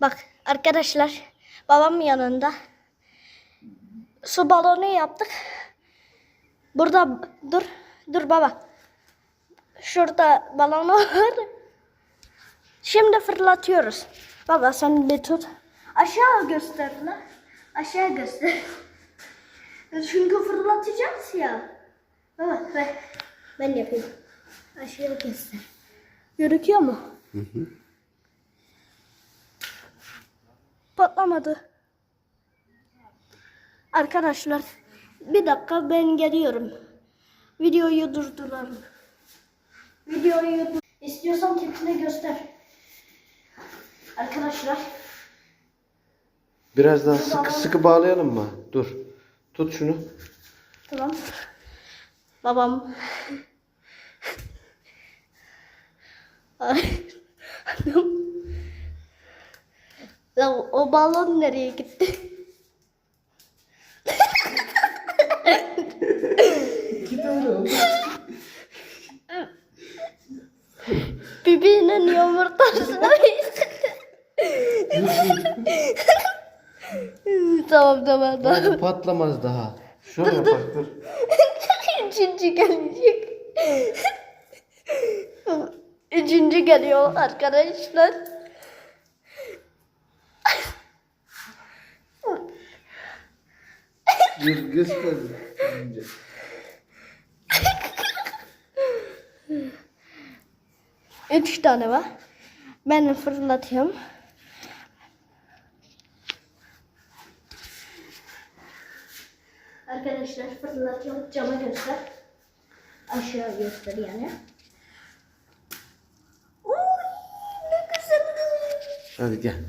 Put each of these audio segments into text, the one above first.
Bak arkadaşlar babam yanında su balonu yaptık. Burada dur dur baba. Şurada balonu var. Şimdi fırlatıyoruz. Baba sen bir tut. Aşağı göster lan. Aşağı göster. Çünkü fırlatacağız ya. Baba ver. Ben yapayım. Aşağı göster. Görüküyor mu? Patlamadı. Arkadaşlar bir dakika ben geliyorum. Videoyu durduralım. Videoyu dur- istiyorsan tepkini göster. Arkadaşlar Biraz daha sıkı sıkı bağlayalım mı? Dur. Tut şunu. tamam. Babam. Ay, Ya o balon nereye gitti? Git öyle oğlum. Bibi'nin yumurtasına tamam tamam tamam. Patlamaz daha. Şöyle yapak dur. Üçüncü gelecek. Üçüncü geliyor arkadaşlar. Dur göster. Üç tane var. Ben fırlatıyorum. Arkadaşlar fırlatıyorum. Cama göster. Aşağı göster yani. Uy, ne güzel. Hadi gel.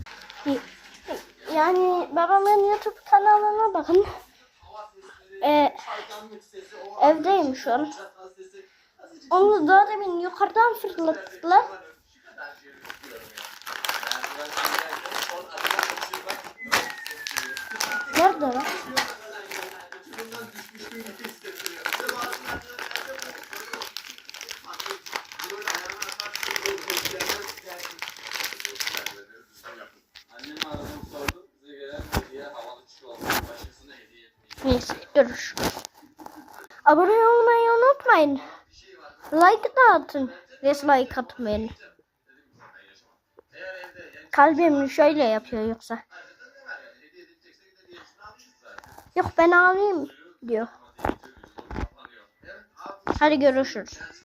Yani babamın YouTube kanalına bakın. Ee, evdeyim şu an. Onu daha demin yukarıdan fırlattılar. Nerede lan? Neyse görüş. Abone olmayı unutmayın. Like da atın. Dislike atmayın. Kalbim şöyle yapıyor yoksa. Yok ben ağlayayım diyor. Hadi görüşürüz.